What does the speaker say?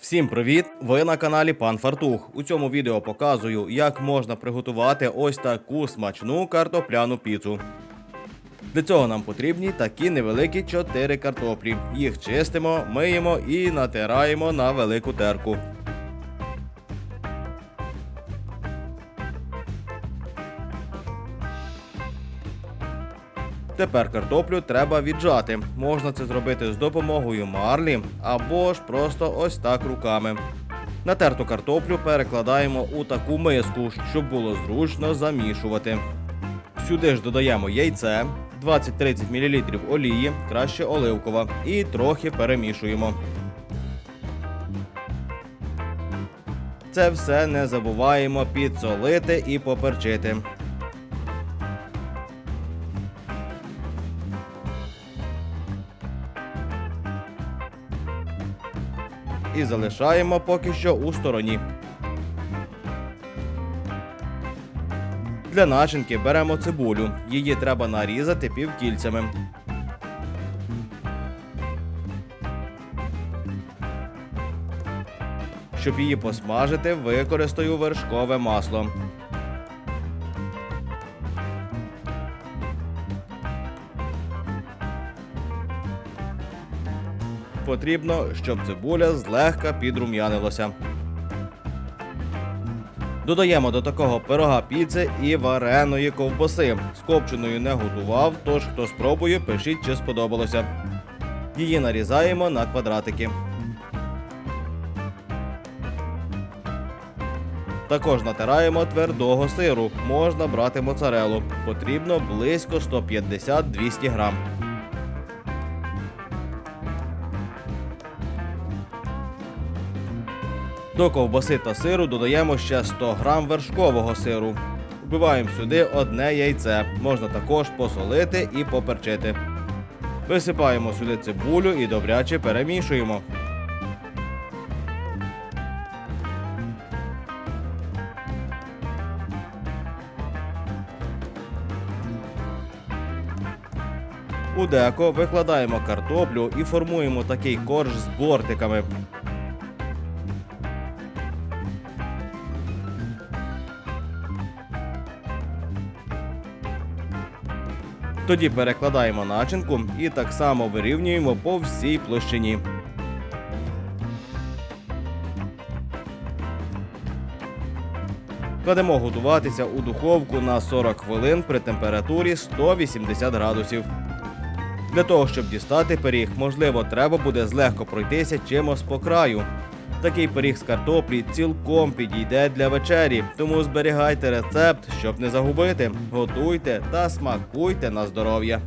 Всім привіт! Ви на каналі Пан Фартух. У цьому відео показую, як можна приготувати ось таку смачну картопляну піцу. Для цього нам потрібні такі невеликі 4 картоплі. Їх чистимо, миємо і натираємо на велику терку. Тепер картоплю треба віджати. Можна це зробити з допомогою марлі або ж просто ось так руками. Натерту картоплю перекладаємо у таку миску, щоб було зручно замішувати. Сюди ж додаємо яйце, 20-30 мл олії, краще оливкова, і трохи перемішуємо. Це все не забуваємо підсолити і поперчити. І залишаємо поки що у стороні. Для начинки беремо цибулю. Її треба нарізати півкільцями. Щоб її посмажити, використаю вершкове масло. Потрібно, щоб цибуля злегка підрум'янилася. Додаємо до такого пирога піци і вареної ковбаси. З копченою не готував, тож хто спробує, пишіть, чи сподобалося. Її нарізаємо на квадратики. Також натираємо твердого сиру. Можна брати моцарелу. Потрібно близько 150-200 грам. До ковбаси та сиру додаємо ще 100 грам вершкового сиру. Вбиваємо сюди одне яйце. Можна також посолити і поперчити. Висипаємо сюди цибулю і добряче перемішуємо. У деко викладаємо картоплю і формуємо такий корж з бортиками. Тоді перекладаємо начинку і так само вирівнюємо по всій площині. Кладемо готуватися у духовку на 40 хвилин при температурі 180 градусів. Для того, щоб дістати пиріг, можливо, треба буде злегко пройтися чимось по краю. Такий пиріг з картоплі цілком підійде для вечері, тому зберігайте рецепт, щоб не загубити. Готуйте та смакуйте на здоров'я.